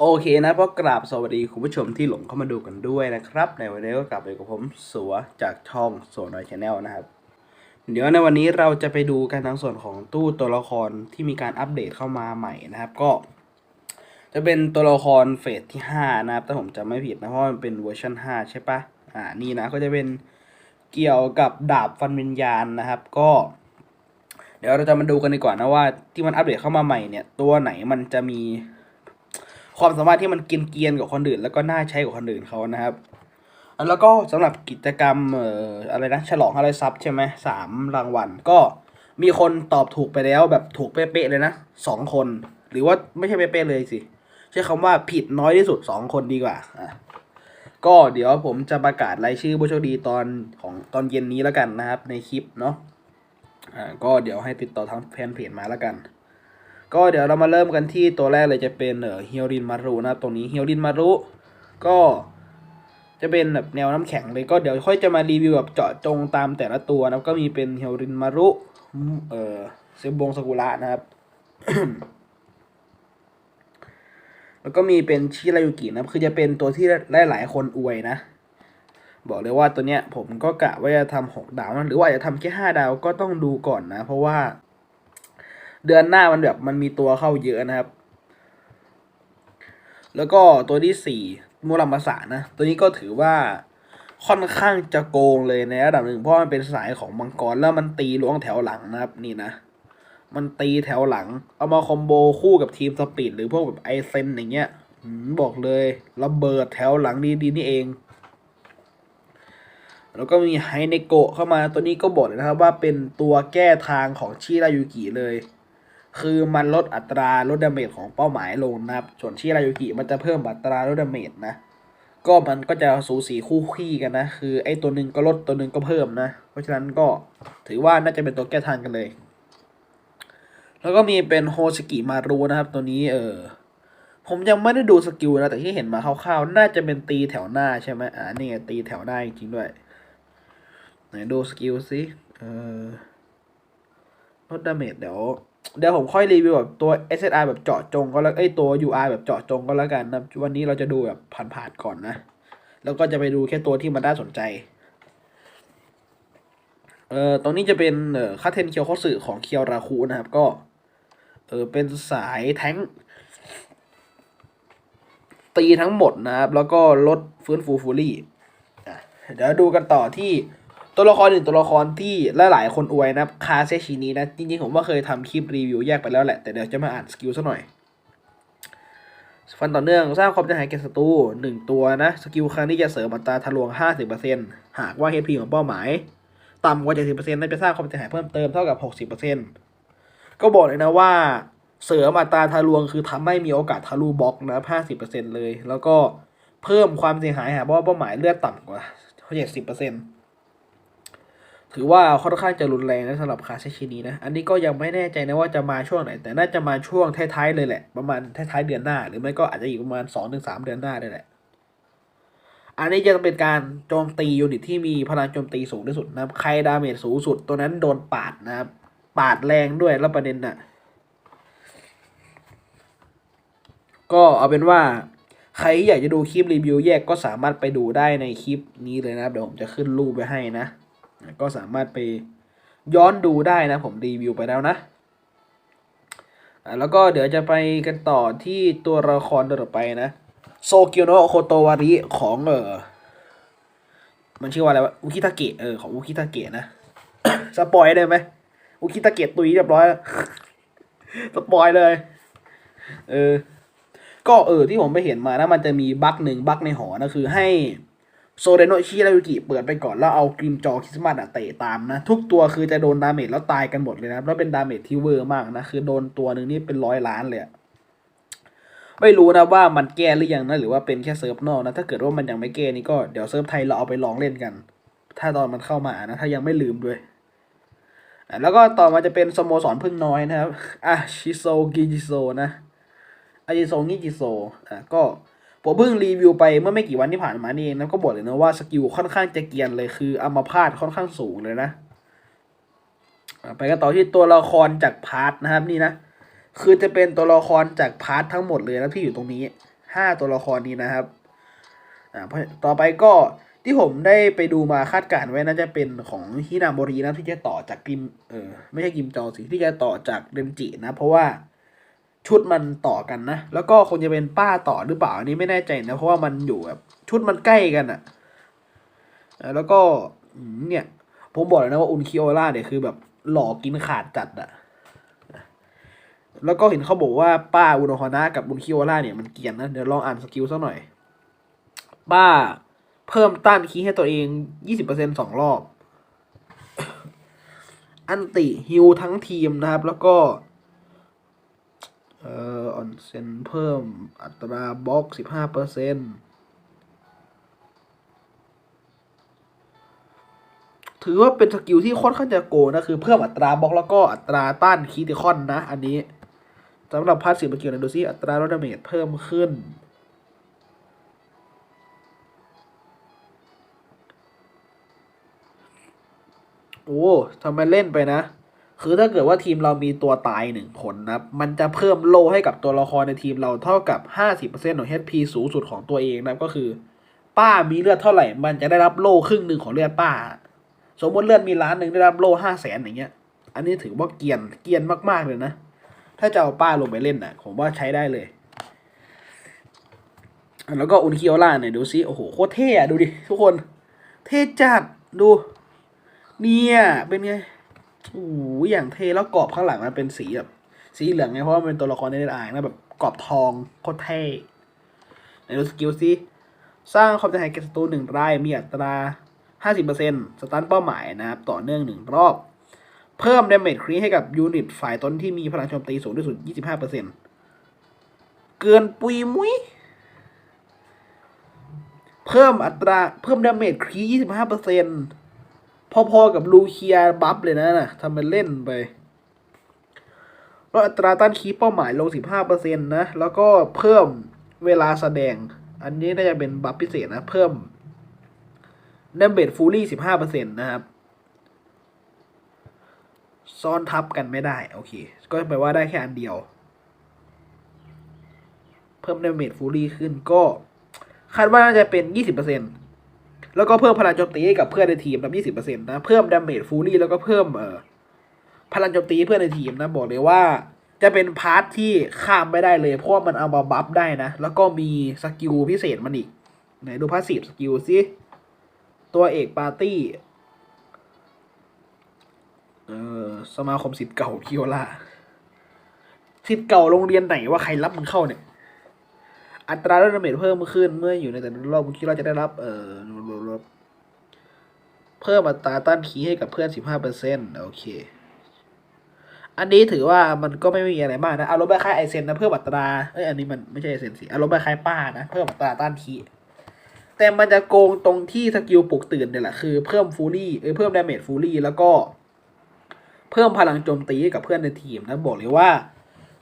โอเคนะก็กราบสวัสดีคุณผู้ชมที่หลงเข้ามาดูกันด้วยนะครับ ในวันนี้ก็กลับไปกับผมสัวจากช่องสัวน้อยชาแนลนะครับ เดี๋ยวในวันนี้เราจะไปดูกันทางส่วนของตู้ตัวละครที่มีการอัปเดตเข้ามาใหม่นะครับ ก็ จะเป็นตัวละครเฟสที่ 5 นะครับถ้าผมจำไม่ผิดนะเพราะมันเป็นเวอร์ชัน5 ใช่ปะอ่านี่นะก็จะเป็นเกี่ยวกับดาบฟันวิญญาณนะครับ ก็ เดี๋ยวเราจะมาดูกันดีกว่านะว่าที่มันอัปเดตเข้ามาใหม่เนี่ยตัวไหนมันจะมี ความสามารถที่มันเกียนๆกว่าคนอื่น แล้วก็น่าใช้กว่าคนอื่นเขานะครับแล้วก็สำหรับกิจกรรมเอ่ออะไรนะฉลองอะไรซับใช่ไหมสามรางวัลก็มีคนตอบถูกไปแล้วแบบถูกเป๊ะๆเลยนะสองคน หรือว่าไม่ใช่เป๊ะๆเลยสิใช้คำว่าผิดน้อยที่สุดสองคนดีกว่าอะก็เดี๋ยวผมจะประกาศรายชื่อผู้โชคดีตอนของตอนเย็นนี้แล้วกันนะครับ ในคลิปเนาะอ่าก็เดี๋ยวให้ติดต่อทางแฟนเพจมาแล้วกัน ก็เดี๋ยวเรามาเริ่มกันที่ตัวแรกเลยจะเป็นเอ่อฮิโรินมารุนะครับตรงนี้เฮิโรินมารุก็จะเป็นแบบแนวน้ำแข็งเลยก็เดี๋ยวค่อยจะมารีวิวแบบเจาะจงตามแต่ละตัวนะครับก็มีเป็นเฮิโรินมารุเอ่อเซบงสกุระนะครับ แล้วก็มีเป็นชิรายุกินะครับคือจะเป็นตัวที่หลายหลายคนอวยนะ บอกเลยว่าตัวเนี้ยผมก็กะว่าจะทำหกดาวนะหรือว่าจะทำแค่ห้าดาวก็ต้องดูก่อนนะ เพราะว่า เดือนหน้ามันแบบมันมีตัวเข้าเยอะนะครับ แล้วก็ตัวที่สี่มูรัมมาสะนะ ตัวนี้ก็ถือว่าค่อนข้างจะโกงเลยในระดับหนึ่งเพราะมันเป็นสายของมังกรแล้วมันตีล้วงแถวหลังนะครับนี่นะ มันตีแถวหลัง เอามาคอมโบคู่กับทีมสปีดหรือพวกแบบไอเซนอย่างเงี้ยบอกเลยระเบิดแถวหลังดีๆนี่เอง แล้วก็มีไฮเนโกะเข้ามาตัวนี้ก็บอกเลยนะครับว่าเป็นตัวแก้ทางของชิรายุกิเลย คือมันลดอัตราลดดาเมจของเป้าหมายลงนะครับ ส่วนชิรายุกิมันจะเพิ่มอัตราลดดาเมจนะ ก็มันก็จะสูสีคู่ขี้กันนะ คือไอ้ตัวหนึ่งก็ลดตัวหนึ่งก็เพิ่มนะ เพราะฉะนั้นก็ถือว่าน่าจะเป็นตัวแก้ทางกันเลย แล้วก็มีเป็นโฮสกิมารูนะครับ ตัวนี้เออผมยังไม่ได้ดูสกิลนะแต่ที่เห็นมาคร่าวๆ น่าจะเป็นตีแถวหน้าใช่ไหมอ่านี่ตีแถวหน้าจริงด้วย ไหนดูสกิลสิเออลดดาเมจเดี๋ยว เดี๋ยวผมค่อยรีวิวแบบตัว SSR แบบเจาะจงก็แล้วไอ้ตัว UI แบบเจาะจงก็แล้วกันนะวันนี้เราจะดูแบบผ่านๆก่อนนะ แล้วก็จะไปดูแค่ตัวที่มันน่าสนใจ เอ่อตรงนี้จะเป็นเอ่อคาเทนเคียวโคสึของเคียวราคุนะครับก็ เออเป็นสายแท้งตีทั้งหมดนะครับ แล้วก็ลดฟื้นฟูฟูรี่เดี๋ยวดูกันต่อที่ ตัวละครหนึ่งตัวละครที่หลายๆคนอวยนะคาเซชินีนะจริงๆผมว่าเคยทำคลิปรีวิวแยกไปแล้วแหละ แต่เดี๋ยวจะมาอ่านสกิลซะหน่อยฟันต่อเนื่องสร้างความเสียหายแก่ศัตรูหนึ่งตัวนะ สกิลครั้งนี้จะเสริมอัตราทะลวง 50%หากว่า HP ของเป้าหมาย ต่ำกว่า 70%นั้นจะสร้างความเสียหายเพิ่มเติมเท่ากับ 60%ก็บอกเลยนะว่า เสริมอัตราทะลวงคือทำให้มีโอกาสทะลุบล็อกนะครับ50%เลย แล้วก็เพิ่มความเสียหายหากว่าเป้าหมายเลือดต่ำกว่า 70% ถือว่าค่อนข้างจะรุนแรงนะสำหรับคาเซชินีนะ อันนี้ก็ยังไม่แน่ใจนะว่าจะมาช่วงไหน แต่น่าจะมาช่วงท้ายๆเลยแหละ ประมาณท้ายๆเดือนหน้า หรือไม่ก็อาจจะอีกประมาณ 2-3ถึงเดือนหน้าได้แหละ อันนี้จะเป็นการโจมตียูนิตที่มีพลังโจมตีสูงที่สุดนะครับ ใครดาเมจสูงสุดตัวนั้นโดนปาดนะครับ ปาดแรงด้วยแล้วประเด็นน่ะ ก็เอาเป็นว่าใครอยากจะดูคลิปรีวิวแยกก็สามารถไปดูได้ในคลิปนี้เลยนะครับ เดี๋ยวผมจะขึ้นรูปไว้ให้นะ ก็สามารถไปย้อนดูได้นะ ผมรีวิวไปแล้วนะแล้วก็เดี๋ยวจะไปกันต่อที่ตัวละครตัวต่อไปนะ โซกียวโนะโคโตวาริของเออมันชื่อว่าอะไรวะอุคิตาเกะเออของอุคิตาเกะนะสปอยได้ไหมอุคิตาเกะตุยเรียบร้อยสปอยเลยเออก็เออที่ผมไปเห็นมานะมันจะมีบั๊กหนึ่งบั๊กในหอนะคือให้ โซเรโนะชิรายุกิเปิดไปก่อนแล้วเอากริมจอคริสต์มาสอะเตะตามนะ ทุกตัวคือจะโดนดาเมจแล้วตายกันหมดเลยนะแล้วเป็นดาเมจที่เวอร์มากนะ คือโดนตัวหนึ่งนี่เป็นร้อยล้านเลยไม่รู้นะว่ามันแก้หรือยังนะหรือว่าเป็นแค่เซิร์ฟนอกนะ ถ้าเกิดว่ามันยังไม่แก้นี่ก็เดี๋ยวเซิร์ฟไทยเราเอาไปลองเล่นกัน ถ้าตอนมันเข้ามานะ ถ้ายังไม่ลืมด้วยแล้วก็ต่อมาจะเป็นสโมสรพึ่งน้อยนะครับอะชิโซกิจิโซนะอาจิโซงิจิโซอะก็ ผมเพิ่งรีวิวไปเมื่อไม่กี่วันที่ผ่านมานี่เองนะก็บอกเลยนะว่าสกิลค่อนข้างจะเกียนเลยคืออัมพาตค่อนข้างสูงเลยนะ ไปกันต่อที่ตัวละครจากพาร์ทนะครับนี่นะ คือจะเป็นตัวละครจากพาร์ททั้งหมดเลยนะที่อยู่ตรงนี้ห้าตัวละครนี้นะครับอ่าต่อไปก็ที่ผมได้ไปดูมาคาดการณ์ไว้น่าจะเป็นของฮินาโมรีนะที่จะต่อจากกิมเออไม่ใช่กิมจอสิที่จะต่อจากเดมจินะ เพราะว่า ชุดมันต่อกันนะ แล้วก็คงจะเป็นป้าต่อหรือเปล่าอันนี้ไม่แน่ใจนะ เพราะว่ามันอยู่แบบชุดมันใกล้กันอะ่ะแล้วก็เนี่ยผมบอกเลยนะว่าอุนคิโอล่าเนี่ยคือแบบหลอกกินขาดจัดอะแล้วก็เห็นเขาบอกว่าป้าอุนฮอนะกับอุนคิโอล่าเนี่ยมันเกียนนะ เดี๋ยวลองอ่านสกิลสักหน่อย ป้าเพิ่มต้านคีย์ให้ตัวเอง 20%สองรอบ อันติฮิวทั้งทีมนะครับ แล้วก็ เอ่อออนเซนเพิ่มอัตราบล็อก15%ถือว่าเป็นสกิลที่ค่อนข้างจะโกนะ คือเพิ่มอัตราบล็อกแล้วก็อัตราต้านคีติคอนนะ อันนี้สำหรับพาสซีฟสกิลนะดูซิอัตราลดดาเมจเพิ่มขึ้น โอ้ทำไมเล่นไปนะ คือถ้าเกิดว่าทีมเรามีตัวตายหนึ่งคนนะมันจะเพิ่มโลให้กับตัวละครในทีมเราเท่ากับ 50%ของ HP สูงสุดของตัวเองนะก็คือ ป้ามีเลือดเท่าไหร่ มันจะได้รับโลครึ่งหนึ่งของเลือดป้า สมมติเลือดมีล้านหนึ่งได้รับโลห้าแสนอย่างเงี้ย อันนี้ถือว่าเกียนเกียนมากๆเลยนะ ถ้าจะเอาป้าลงไปเล่นนะผมว่าใช้ได้เลย แล้วก็อุนคิโอล่าเนี่ยดูซิโอ้โหโคตรเท่อะดูดิทุกคน เท่จัดดู เนี่ยเป็นไง โอ้โหอย่างเทแล้วกรอบข้างหลังมันเป็นสีแบบสีเหลืองไงเพราะว่ามันเป็นตัวละครในเล่นอ่างนะแบบกรอบทองโคตรเท่ไหนดูสกิลซิสร้างความเสียหายแก่ศัตรูหนึ่งรายมีอัตรา 50%สตันเป้าหมายนะครับ ต่อเนื่องหนึ่งรอบ เพิ่มดาเมจครีให้กับยูนิตฝ่ายตนที่มีพลังโจมตีสูงที่สุด 25%เกินปุยมุ้ยเพิ่มอัตราเพิ่มดาเมจครี25% พอๆกับลูเคียบัฟเลยนะนะทำเป็นเล่นไปลดอัตราต้านคีเป้าหมายลง 15%นะ แล้วก็เพิ่มเวลาแสดง อันนี้น่าจะเป็นบัฟพิเศษนะ เพิ่มดาเมจฟูลี่15%นะครับ ซ้อนทับกันไม่ได้ โอเค ก็แปลว่าได้แค่อันเดียว เพิ่มดาเมจฟูลี่ขึ้นก็ คาดว่าน่าจะเป็น 20% แล้วก็เพิ่มพลังโจมตีให้กับเพื่อนในทีมนะ20%นะเพิ่มดาเมจฟูลี่แล้วก็เพิ่มเอ่อพลังโจมตีเพื่อนในทีมนะบอกเลยว่าจะเป็นพาร์ทที่ข้ามไม่ได้เลย เพราะว่ามันเอามาบัฟได้นะ แล้วก็มีสกิลพิเศษมันอีก ไหนดูพาสซีฟสกิลสิตัวเอกปาร์ตี้เออสมาคมสิทธิ์เก่าคิโอล่าสิทธิ์เก่าโรงเรียนไหนว่าใครรับมึงเข้าเนี่ย อัตราลดดาเมจเพิ่มขึ้นเมื่ออยู่ในแต่ละรอบคุณคิดว่าจะได้รับเอ่อเพิ่มอัตราต้านคีให้กับเพื่อนสิบห้าเปอร์เซ็นต์โอเค อันนี้ถือว่ามันก็ไม่มีอะไรมากนะ อารมณ์คล้ายไอเซนนะเพิ่มอัตรา เอ้ยอันนี้มันไม่ใช่ไอเซนสิ อารมณ์คล้ายป้านะเพิ่มอัตราต้านคีแต่มันจะโกงตรงที่สกิลปลุกตื่นเนี่ยแหละคือเพิ่มฟูลี่เออเพิ่มดาเมจฟูลี่แล้วก็ เพิ่มพลังโจมตีให้กับเพื่อนในทีมนะบอกเลยว่า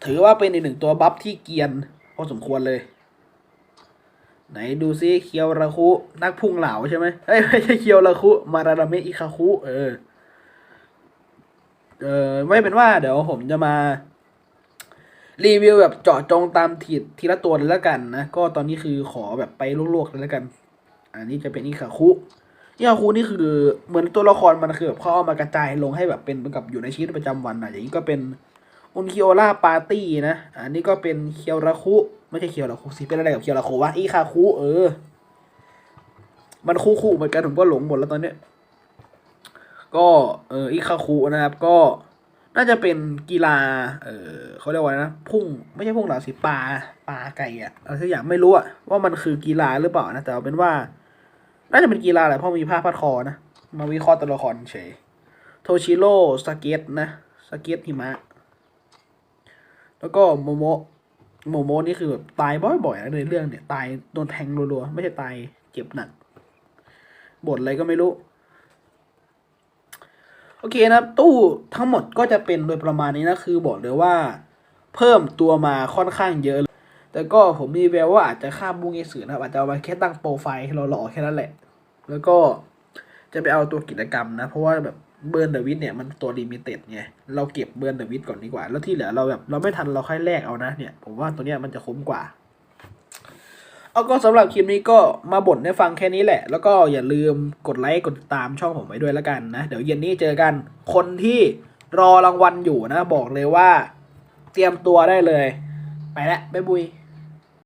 ถือว่าเป็นอีกหนึ่งตัวบัฟที่เกียนพอสมควรเลย ไหนดูซิเคียวราคุ นักพุ่งเหลาใช่ไหมเอ้ยไม่ใช่เคียวราคุ มาราดาเมะอิคาคุ เออ เออไม่เป็นว่า เดี๋ยวผมจะมา รีวิวแบบเจาะจงตามทีทีละตัวเลยแล้วกันนะ ก็ตอนนี้คือขอแบบไปลวกๆเลยแล้วกัน อันนี้จะเป็นอิคาคุอิคาคุนี่คือเหมือนตัวละครมันคือแบบเขาเอามากระจายลงให้แบบเป็นเหมือนกับอยู่ในชีวิตประจำวันอะอย่างนี้ก็เป็น อุนคิโอล่าปาร์ตี้นะ อันนี้ก็เป็นเคียวราคุ ไม่ใช่เคียวราคุสิเป็นอะไรกับเคียวราคุวะอิคาคุเออ มันคู่คู่เหมือนกันผมก็หลงหมดแล้วตอนเนี้ยก็เอออิคาคุนะครับก็น่าจะเป็นกีฬา เออเขาเรียกว่านะ พุ่ง ไม่ใช่พุ่งเหลาสิปลาปลาไก่อะอะไรสักอย่างไม่รู้อะว่ามันคือกีฬาหรือเปล่านะแต่เอาเป็นว่า น่าจะเป็นกีฬาแหละเพราะมีผ้าพัดคอนะ มาวิเคราะห์ตัวละครเฉย โทชิโร่สเก็ตนะสเก็ตหิมะ แล้วก็โมโมโมโมนี่คือแบบตายบ่อยๆในเรื่องเนี่ย ตายโดนแทงรัวๆ ไม่ใช่ตายเจ็บหนักบทอะไรก็ไม่รู้ โอเคนะครับ ตู้ทั้งหมดก็จะเป็นโดยประมาณนี้นะ คือบอกเลยว่า เพิ่มตัวมาค่อนข้างเยอะ แต่ก็ผมมีแววว่าอาจจะข้ามบุงเอสือนะครับ อาจจะเอามาแค่ตั้งโปรไฟล์ให้เราหล่อๆแค่นั้นแหละ แล้วก็จะไปเอาตัวกิจกรรมนะ เพราะว่าแบบ เบิร์นเดวิทเนี่ยมันตัวลิมิเต็ดไงเราเก็บเบิร์นเดวิทก่อนดีกว่า แล้วที่เหลือเราแบบเราไม่ทันเราค่อยแลกเอานะเนี่ยผมว่าตัวเนี้ยมันจะคุ้มกว่า เอาก็สำหรับคลิปนี้ก็มาบ่นให้ฟังแค่นี้แหละ แล้วก็อย่าลืมกดไลค์กดติดตามช่องผมไว้ด้วยแล้วกันนะ เดี๋ยวเย็นนี้เจอกันคนที่รอรางวัลอยู่นะ บอกเลยว่า เตรียมตัวได้เลย ไปละบ๊ายบุย